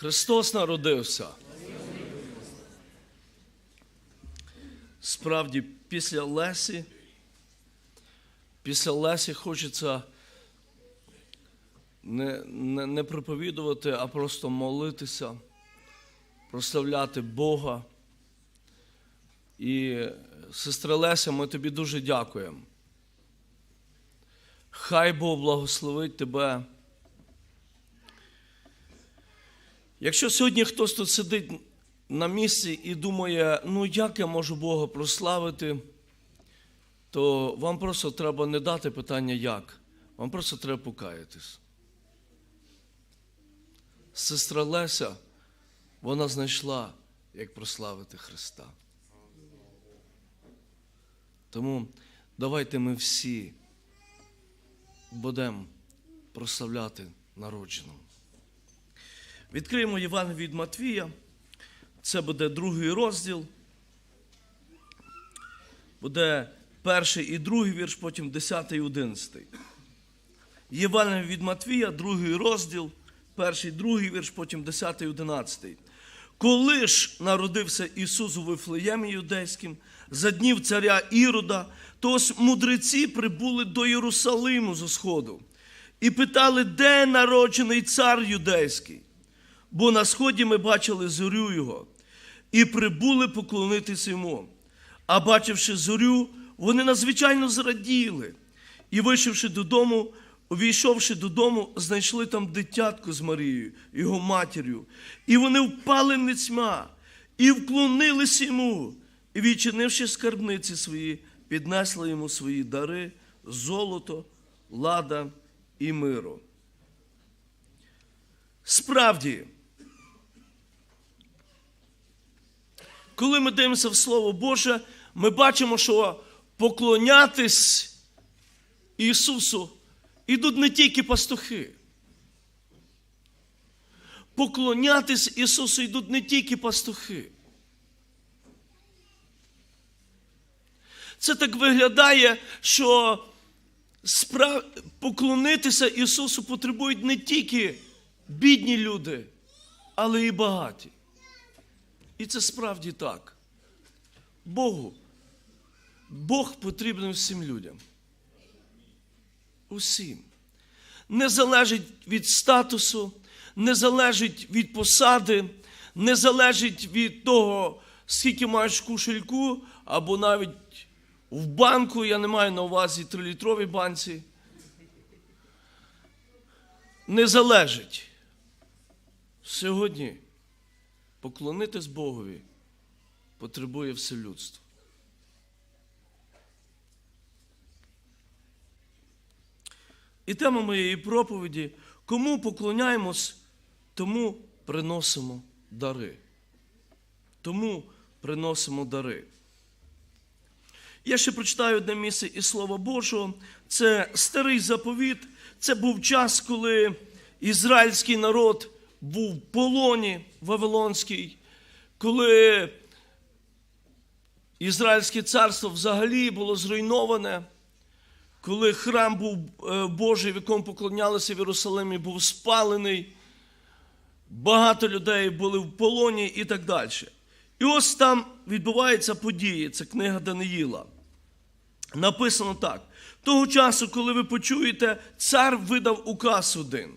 Христос народився. Справді, після Лесі, після Лесі хочеться не, не, не проповідувати, а просто молитися, прославляти Бога. І, сестра Леся, ми тобі дуже дякуємо. Хай Бог благословить тебе. Якщо сьогодні хтось тут сидить на місці і думає, ну як я можу Бога прославити, то вам просто треба не дати питання як. Вам просто треба покаятись. Сестра Леся, вона знайшла, як прославити Христа. Тому давайте ми всі будемо прославляти народженого. Відкриємо Євангелію від Матвія. Це буде другий розділ. Буде перший і другий вірш, потім десятий і одинадцятий. Євангелія від Матвія, другий розділ, перший, другий вірш, потім десятий і одинадцятий. Коли ж народився Ісус у Вифлеємі юдейським, за днів царя Ірода, то ось мудреці прибули до Єрусалиму зі сходу і питали, де народжений цар юдейський. Бо на сході ми бачили зорю його, і прибули поклонитися йому. А бачивши зорю, вони надзвичайно зраділи, і, вийшовши додому, увійшовши додому, знайшли там дитятко з Марією, його матір'ю, і вони впали ницьма, і вклонились йому, і, відчинивши скарбниці свої, піднесли йому свої дари, золото, лада і миру. Справді, коли ми дивимося в Слово Боже, ми бачимо, що поклонятись Ісусу ідуть не тільки пастухи. Поклонятись Ісусу йдуть не тільки пастухи. Це так виглядає, що справ... поклонитися Ісусу потребують не тільки бідні люди, але і багаті. І це справді так. Богу. Бог потрібен всім людям. Усім. Не залежить від статусу, не залежить від посади, не залежить від того, скільки маєш в кошельку, або навіть в банку, я не маю на увазі трилітровій банці. Не залежить. Сьогодні поклонитись Богові потребує все людство. І тема моєї проповіді: кому поклоняємось, тому приносимо дари. Тому приносимо дари. Я ще прочитаю одне місце із Слова Божого. Це старий заповіт. Це був час, коли ізраїльський народ був в полоні Вавилонський, коли Ізраїльське царство взагалі було зруйноване, коли храм був е, Божий, в якому поклонялися в Єрусалимі, був спалений, багато людей були в полоні і так далі. І ось там відбуваються події, це книга Даниїла. Написано так: того часу, коли ви почуєте, цар видав указ один.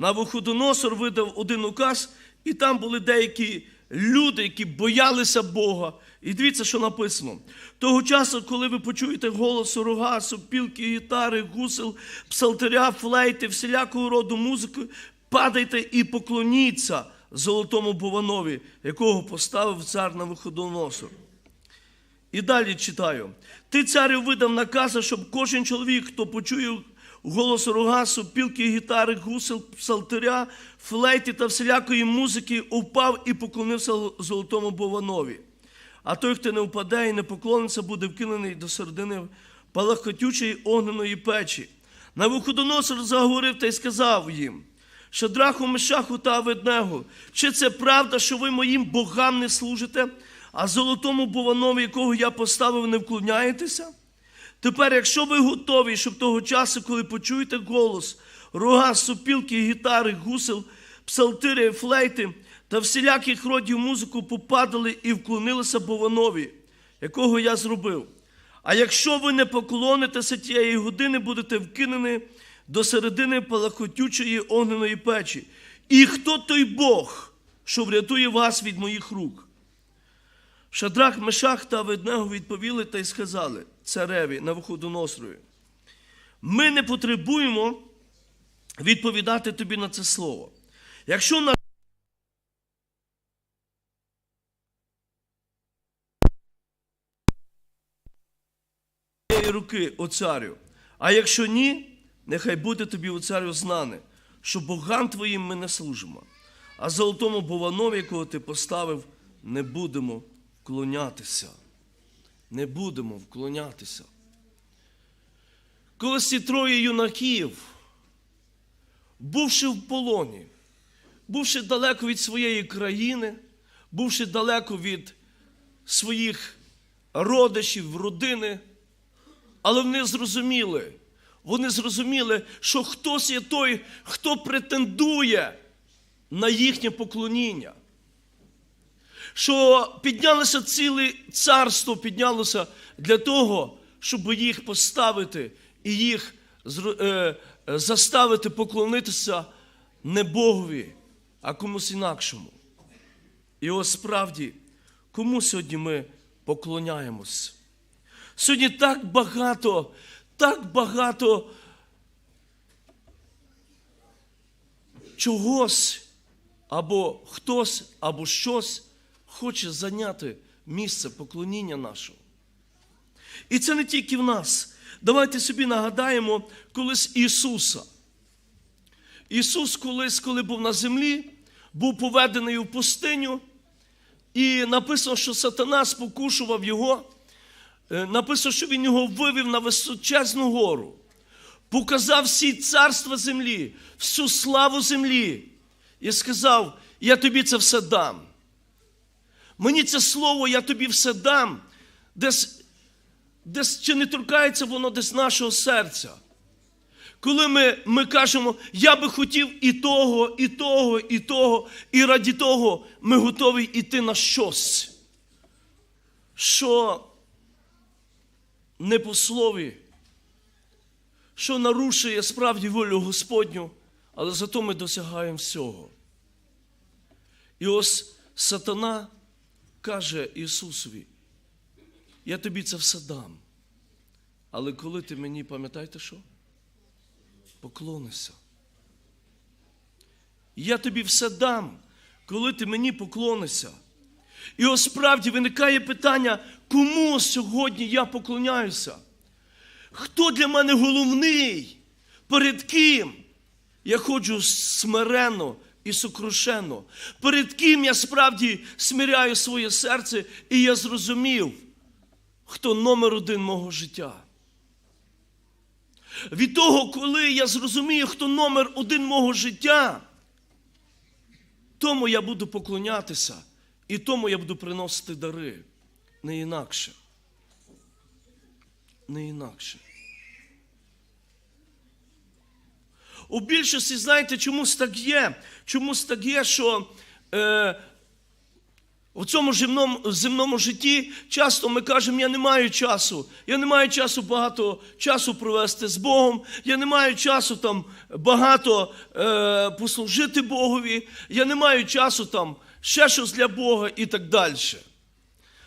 Навуходоносор видав один указ, і там були деякі люди, які боялися Бога. І дивіться, що написано. Того часу, коли ви почуєте голос рога, сопілки, гітари, гусел, псалтиря, флейти, всілякого роду музики, падайте і поклоніться золотому Бованові, якого поставив цар на виходоносор. І далі читаю. Ти, царю, видав накази, щоб кожен чоловік, хто почує голос рога, сопілки, гітари, гусел, псалтиря, флейти та всілякої музики, упав і поклонився золотому Бованові. А той, хто не впаде і не поклониться, буде вкинений до середини палахотючої огненої печі. Навуходоносор заговорив та й сказав їм, Шадраху, Мешаху та Аведнегу, чи це правда, що ви моїм богам не служите, а золотому Бованові, якого я поставив, не вклоняєтеся? Тепер, якщо ви готові, щоб того часу, коли почуєте голос, рога, сопілки, гітари, гусел, псалтири, флейти та всіляких родів музику попадали і вклонилися Бованові, якого я зробив. А якщо ви не поклонитеся тієї години, будете вкинені до середини палахотючої огненої печі. І хто той Бог, що врятує вас від моїх рук? Шадрах, Мешах та Аведнего відповіли та й сказали цареві на Навуходоносрові, ми не потребуємо відповідати тобі на це слово. Якщо на руки, о царю, а якщо ні, нехай буде тобі, о царю, знане, що богам твоїм ми не служимо, а золотому бованові, якого ти поставив, не будемо вклонятися. Не будемо вклонятися. Коли ці троє юнаків, бувши в полоні, бувши далеко від своєї країни, бувши далеко від своїх родичів, родини, але вони зрозуміли, вони зрозуміли, що хтось є той, хто претендує на їхнє поклоніння. Що піднялося ціле царство, піднялося для того, щоб їх поставити і їх е, заставити поклонитися не Богові, а комусь інакшому. І ось справді, кому сьогодні ми поклоняємось? Сьогодні так багато, так багато чогось, або хтось, або щось хоче зайняти місце поклоніння нашого. І це не тільки в нас. Давайте собі нагадаємо колись Ісуса. Ісус колись, коли був на землі, був поведений у пустиню, і написано, що сатана спокушував його. Е, Написано, що він його вивів на височезну гору, показав всі царства землі, всю славу землі, і сказав: Я тобі це все дам. Мені це слово, я тобі все дам, десь, десь чи не торкається воно десь нашого серця. Коли ми, ми кажемо, я би хотів і того, і того, і того, і раді того ми готові йти на щось, що не по слові, що нарушує справді волю Господню, але зато ми досягаємо всього. І ось сатана каже Ісусові, я тобі це все дам. Але коли ти мені, пам'ятаєте що? Поклонишся. Я тобі все дам, коли ти мені поклонишся. І ось справді виникає питання, кому сьогодні я поклоняюся? Хто для мене головний? Перед ким? Я ходжу смиренно і сокрушенно. Перед ким я справді смиряю своє серце, і я зрозумів, хто номер один мого життя. Від того, коли я зрозумію, хто номер один мого життя, тому я буду поклонятися, і тому я буду приносити дари. Не інакше. Не інакше. У більшості, знаєте, чомусь так є? Чомусь так є, що е, у цьому земному, земному житті часто ми кажемо, я не маю часу. Я не маю часу багато часу провести з Богом. Я не маю часу там багато е, послужити Богові. Я не маю часу там ще щось для Бога і так далі.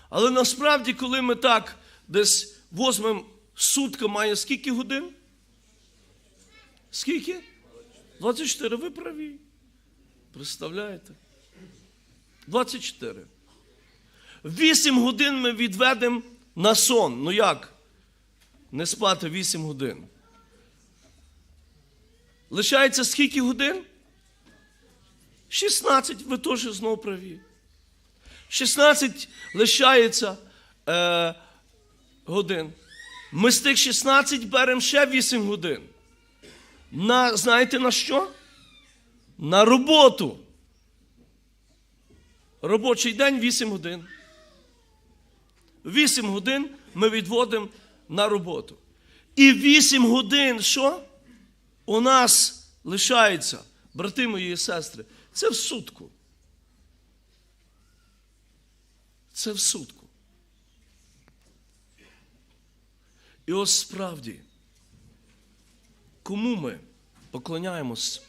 Але насправді, коли ми так десь возьмемо сутка має скільки годин? Скільки? 24, ви праві. Представляєте? 24. 8 годин ми відведемо на сон. Ну як? Не спати 8 годин. Лишається скільки годин? 16, ви теж знову праві. 16 лишається е, годин. Ми з тих 16 беремо ще 8 годин. На, знаєте на що? На роботу. Робочий день 8 годин. 8 годин ми відводимо на роботу. І 8 годин що? У нас лишається, брати мої і сестри, Це в сутку. Це в сутку. І ось справді, кому ми поклоняємось,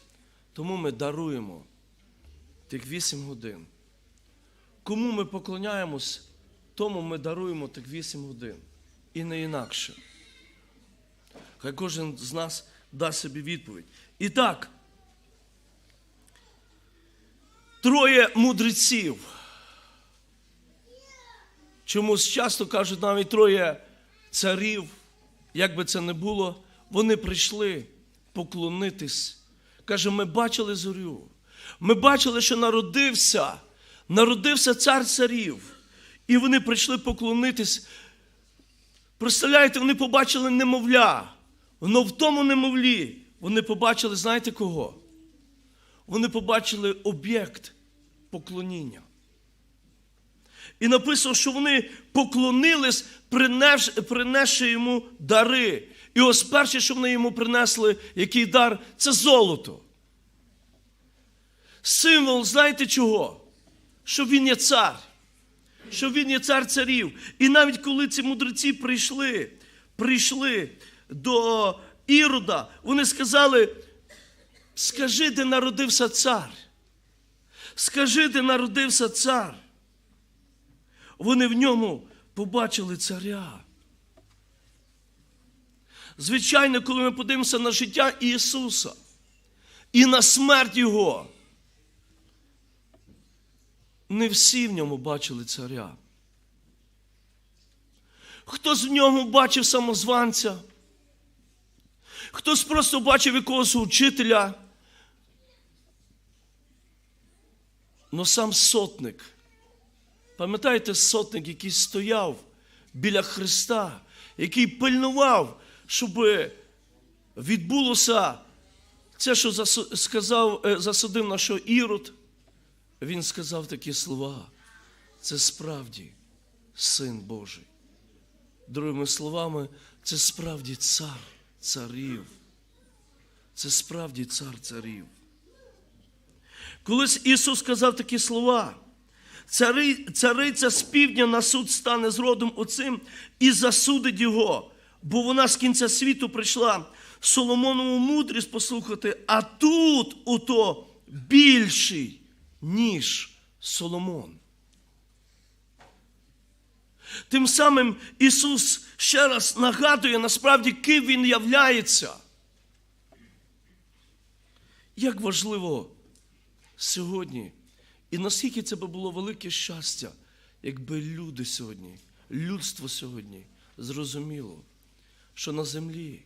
тому ми даруємо тих вісім годин. Кому ми поклоняємось, тому ми даруємо тих вісім годин. І не інакше. Хай кожен з нас дасть собі відповідь. І так, троє мудреців. Чомусь часто кажуть навіть троє царів, як би це не було, вони прийшли поклонитись. Каже, ми бачили зорю. Ми бачили, що народився, народився цар царів. І вони прийшли поклонитись. Представляєте, вони побачили немовля. Воно в тому немовлі. Вони побачили, знаєте кого? Вони побачили об'єкт поклоніння. І написано, що вони поклонились, принесши йому дари. І ось перше, що вони йому принесли, який дар, це золото. Символ, знаєте чого? Що він є цар. Що він є цар царів. І навіть коли ці мудреці прийшли, прийшли до Ірода, вони сказали: скажи, де народився цар. Скажи, де народився цар. Вони в ньому побачили царя. Звичайно, коли ми подивимося на життя Ісуса і на смерть Його, не всі в ньому бачили царя. Хтось в ньому бачив самозванця, хтось просто бачив якогось учителя. Но сам сотник, пам'ятаєте, сотник, який стояв біля Христа, який пильнував, щоб відбулося це, що сказав, е, засудив на що Ірод, він сказав такі слова. Це справді син Божий. Другими словами, це справді цар царів. Це справді цар царів. Колись Ісус сказав такі слова. Цари, цариця з півдня на суд стане з родом оцим і засудить його, бо вона з кінця світу прийшла Соломонову мудрість послухати, а тут ото більший, ніж Соломон. Тим самим Ісус ще раз нагадує насправді, ким Він являється. Як важливо сьогодні, і наскільки це би було велике щастя, якби люди сьогодні, людство сьогодні зрозуміло, що на землі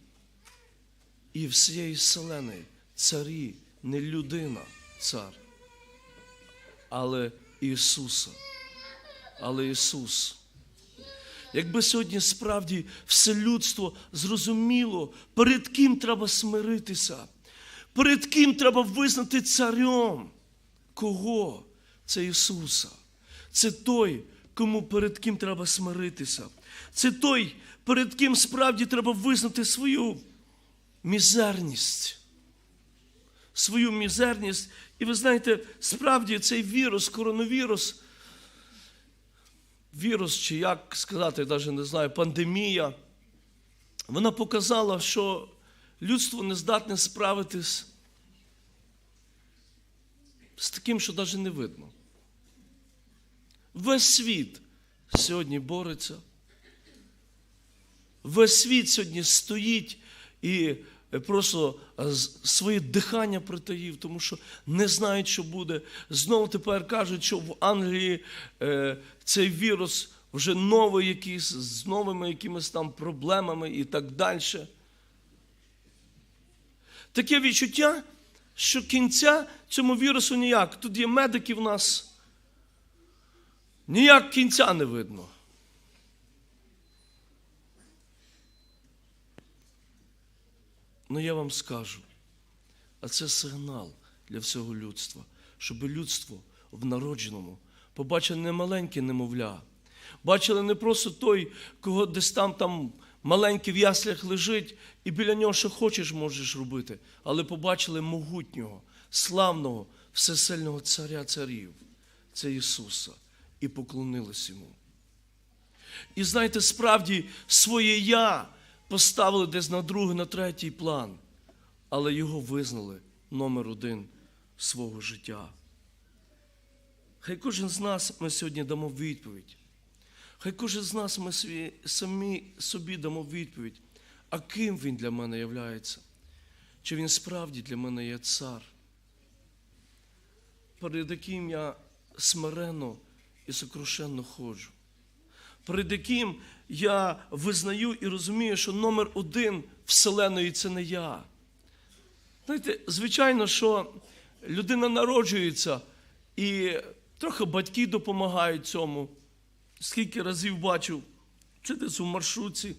і всієї вселеної царі не людина, цар, але Ісуса. Але Ісус. Якби сьогодні справді все людство зрозуміло, перед ким треба смиритися, перед ким треба визнати царем. Кого? Це Ісуса. Це той, кому перед ким треба смиритися. Це той, перед ким справді треба визнати свою мізерність. Свою мізерність. І ви знаєте, справді цей вірус, коронавірус, вірус, чи як сказати, навіть не знаю, пандемія, вона показала, що людство не здатне справитись з таким, що навіть не видно. Весь світ сьогодні бореться. Весь світ сьогодні стоїть і просто своє дихання притаїв, тому що не знають, що буде. Знову тепер кажуть, що в Англії е, цей вірус вже новий якийсь, з новими якимись там проблемами і так далі. Таке відчуття, що кінця цьому вірусу ніяк. Тут є медики в нас. Ніяк кінця не видно. Ну я вам скажу, а це сигнал для всього людства, щоб людство в народженому побачило не маленьке немовля, бачили не просто той, кого десь там там маленький в яслях лежить, і біля нього що хочеш можеш робити, але побачили могутнього, славного, всесильного царя царів, це Ісуса, і поклонились йому. І знаєте, справді своє я поставили десь на другий, на третій план, але його визнали номер один свого життя. Хай кожен з нас ми сьогодні дамо відповідь. Хай кожен з нас ми сві- самі собі дамо відповідь, а ким він для мене являється? Чи він справді для мене є цар, перед яким я смиренно і сокрушенно ходжу, перед яким я визнаю і розумію, що номер один Вселеної це не я. Знаєте, звичайно, що людина народжується і трохи батьки допомагають цьому. Скільки разів бачив, чи десь у маршрутці,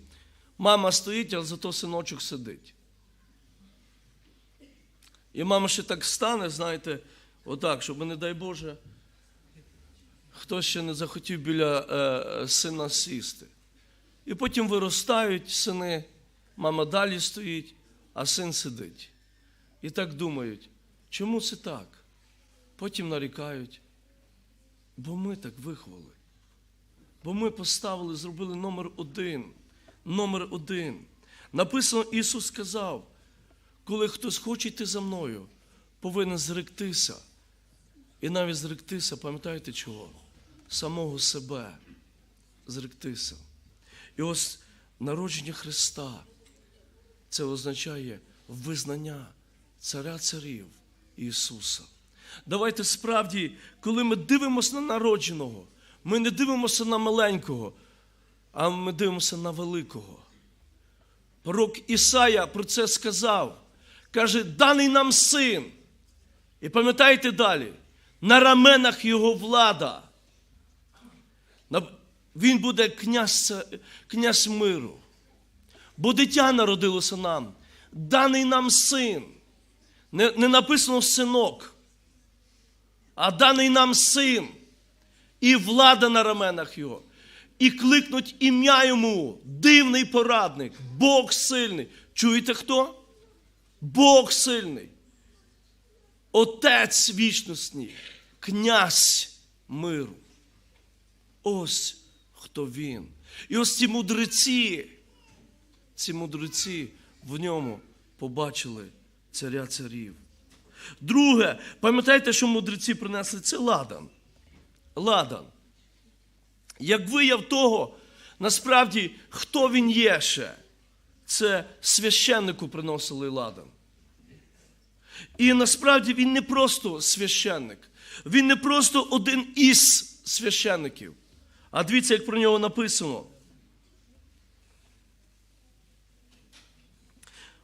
мама стоїть, а зато синочок сидить. І мама ще так стане, знаєте, отак, щоб, не дай Боже, хтось ще не захотів біля е, сина сісти. І потім виростають сини, мама далі стоїть, а син сидить. І так думають, чому це так? Потім нарікають, бо ми так виховали. Бо ми поставили, зробили номер один. Номер один. Написано, Ісус сказав, коли хтось хоче йти за мною, повинен зректися. І навіть зректися, пам'ятаєте чого? Самого себе. Зректися. І ось народження Христа це означає визнання Царя Царів Ісуса. Давайте справді, коли ми дивимося на народженого, ми не дивимося на маленького, а ми дивимося на великого. Пророк Ісая про це сказав. Каже, даний нам син. І пам'ятаєте далі, на раменах його влада. Він буде князь, князь миру. Бо дитя народилося нам, даний нам син. Не, не написано синок, а даний нам син. І влада на раменах його. І кликнуть ім'я йому, дивний порадник, Бог сильний. Чуєте хто? Бог сильний. Отець вічностний, князь миру. Ось хто він. І ось ці мудреці, ці мудреці в ньому побачили царя царів. Друге, пам'ятаєте, що мудреці принесли? Це ладан. Ладан. Як вияв того, насправді, хто він є ще? Це священнику приносили ладан. І насправді він не просто священник, він не просто один із священників. А дивіться, як про нього написано.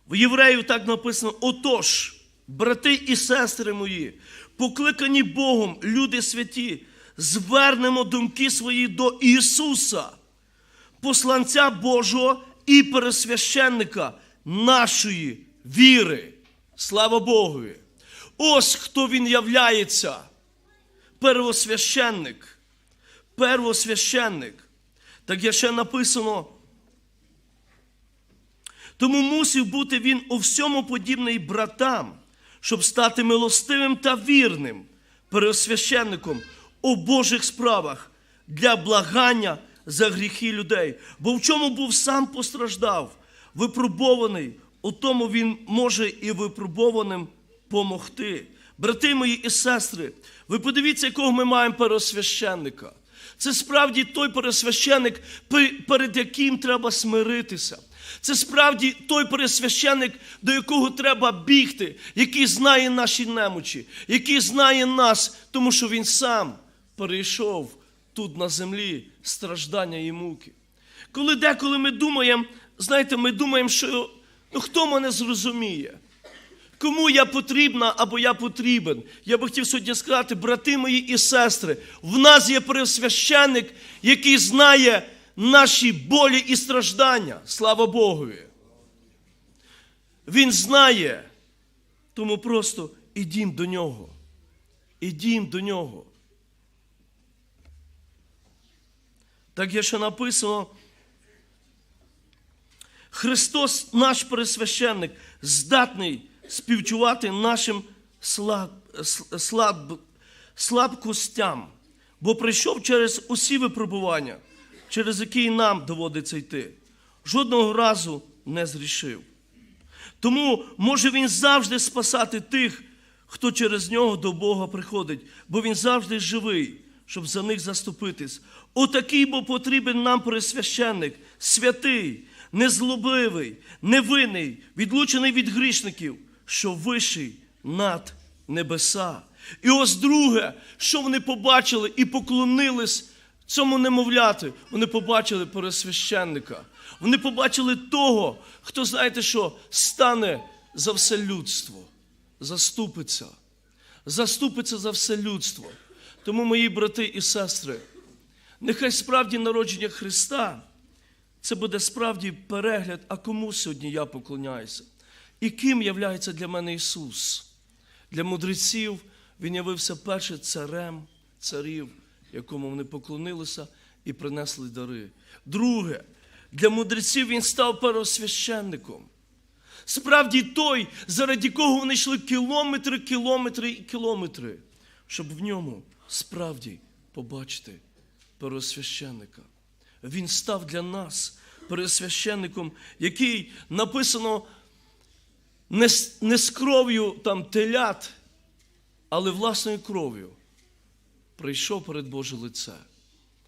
В євреїв так написано: отож, брати і сестри мої, покликані Богом, люди святі, звернемо думки свої до Ісуса, посланця Божого і пересвященника нашої віри. Слава Богові! Ось хто він являється. Первосвященник. Первосвященник. Так є ще написано. Тому мусив бути він у всьому подібний братам, щоб стати милостивим та вірним пересвященником у Божих справах для благання за гріхи людей. Бо в чому був сам постраждав, випробований, у тому він може і випробованим помогти. Брати мої і сестри, ви подивіться, якого ми маємо пересвященника. Це справді той пересвященик, перед яким треба смиритися. Це справді той пересвященик, до якого треба бігти, який знає наші немочі, який знає нас, тому що він сам перейшов тут на землі страждання і муки. Коли деколи ми думаємо, знаєте, ми думаємо, що ну, хто мене зрозуміє? Кому я потрібна або я потрібен? Я би хотів сьогодні сказати, брати мої і сестри, в нас є пересвященник, який знає наші болі і страждання. Слава Богові. Він знає, тому просто ідім до нього. Ідім до нього. Так є ще написано. Христос, наш пересвященник, здатний співчувати нашим слаб, слаб, слабкостям, бо прийшов через усі випробування, через які і нам доводиться йти. Жодного разу не зрішив. Тому може він завжди спасати тих, хто через нього до Бога приходить, бо він завжди живий, щоб за них заступитись. Отакий бо потрібен нам пересвященник, святий, незлобливий, невинний, відлучений від грішників, що вищий над небеса. І ось друге, що вони побачили і поклонились цьому немовляти, вони побачили пересвященника. Вони побачили того, хто, знаєте що, стане за все людство, заступиться, заступиться за все людство. Тому, мої брати і сестри, нехай справді народження Христа це буде справді перегляд, а кому сьогодні я поклоняюся. І ким являється для мене Ісус? Для мудреців Він явився перше царем царів, якому вони поклонилися і принесли дари. Друге, для мудреців він став первосвященником. Справді той, заради кого вони йшли кілометри, кілометри і кілометри, щоб в ньому справді побачити первосвященника. Він став для нас пересвященником, який написано не з, не з кров'ю там телят, але власною кров'ю прийшов перед Боже лице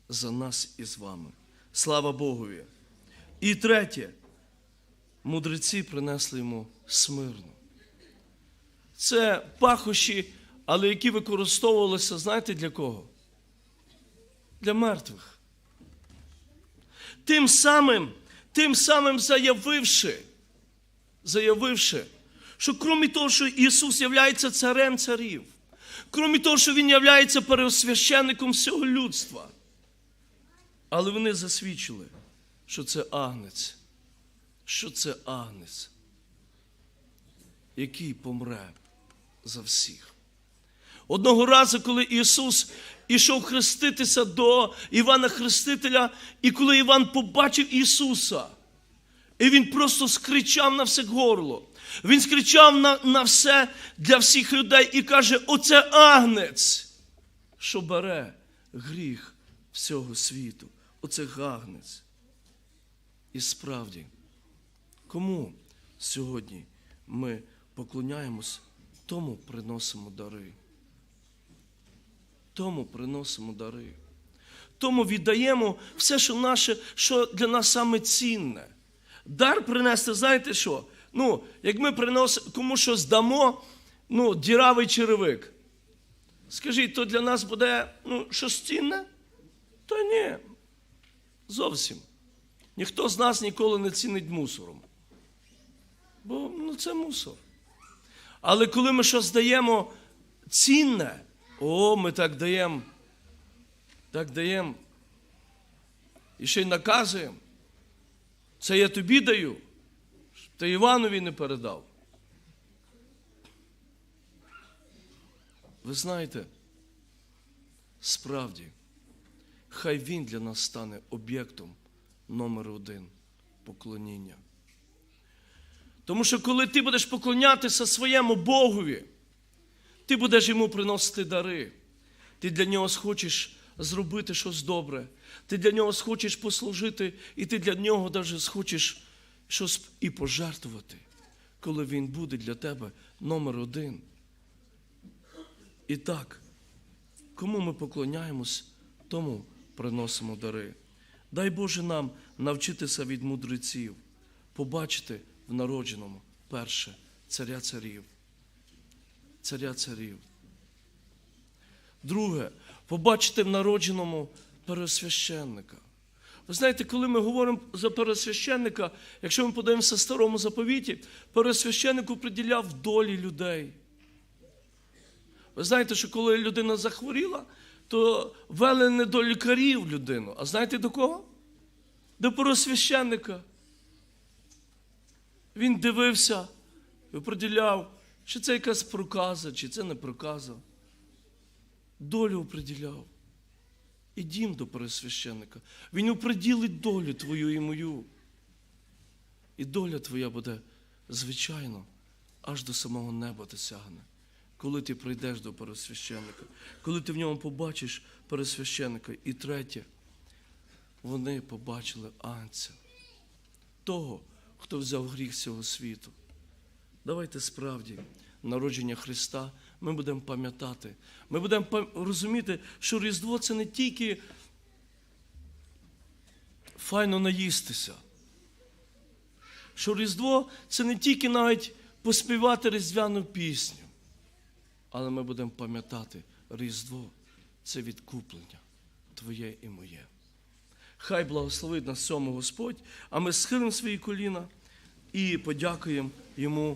за нас і з вами. Слава Богові. І третє, мудреці принесли йому смирну. Це пахощі, але які використовувалися, знаєте, для кого? Для мертвих. Тим самим, тим самим заявивши, заявивши, що крім того, що Ісус є царем царів, крім того, що Він є переосвященником всього людства, але вони засвідчили, що це агнець, що це агнець, який помре за всіх. Одного разу, коли Ісус ішов хреститися до Івана Хрестителя, і коли Іван побачив Ісуса, і він просто скричав на все горло. Він скричав на, на все для всіх людей і каже: Оце агнець, що бере гріх всього світу. Оце агнець. І справді, кому сьогодні ми поклоняємось, тому приносимо дари. Тому приносимо дари. Тому віддаємо все, що наше, що для нас саме цінне. Дар принести, знаєте що? Ну, як ми приносимо, кому щось дамо, ну, діравий черевик. Скажіть, то для нас буде ну, щось цінне? Та ні. Зовсім. Ніхто з нас ніколи не цінить мусором. Бо ну, це мусор. Але коли ми щось даємо цінне, о, ми так даємо, так даємо. І ще й наказуємо. Це я тобі даю, щоб ти Іванові не передав. Ви знаєте, справді, хай він для нас стане об'єктом номер один поклоніння. Тому що коли ти будеш поклонятися своєму Богові, ти будеш йому приносити дари. Ти для нього схочеш зробити щось добре. Ти для нього схочеш послужити, і ти для нього навіть схочеш щось і пожертвувати, коли він буде для тебе номер один. І так, кому ми поклоняємось, тому приносимо дари. Дай Боже нам навчитися від мудреців, побачити в народженому перше царя царів. Царя царів. Друге, побачити в народженому пересвященника. Ви знаєте, коли ми говоримо за пересвященника, якщо ми подивимося старому заповіті, пересвященник приділяв долі людей. Ви знаєте, що коли людина захворіла, то вели не до лікарів людину. А знаєте до кого? До пересвященника. Він дивився і оприділяв, чи це якась проказа, чи це не проказа. Долю оприділяв. Ідім до пересвященника. Він оприділить долю твою і мою. І доля твоя буде, звичайно, аж до самого неба досягне. коли ти прийдеш до пересвященника, коли ти в ньому побачиш пересвященника. І третє, вони побачили анця, того, хто взяв гріх цього світу. Давайте справді народження Христа ми будемо пам'ятати. Ми будемо розуміти, що Різдво це не тільки файно наїстися. Що Різдво це не тільки навіть поспівати різдвяну пісню, але ми будемо пам'ятати, Різдво це відкуплення Твоє і моє. Хай благословить нас цьому Господь, а ми схилимо свої коліна і подякуємо Йому.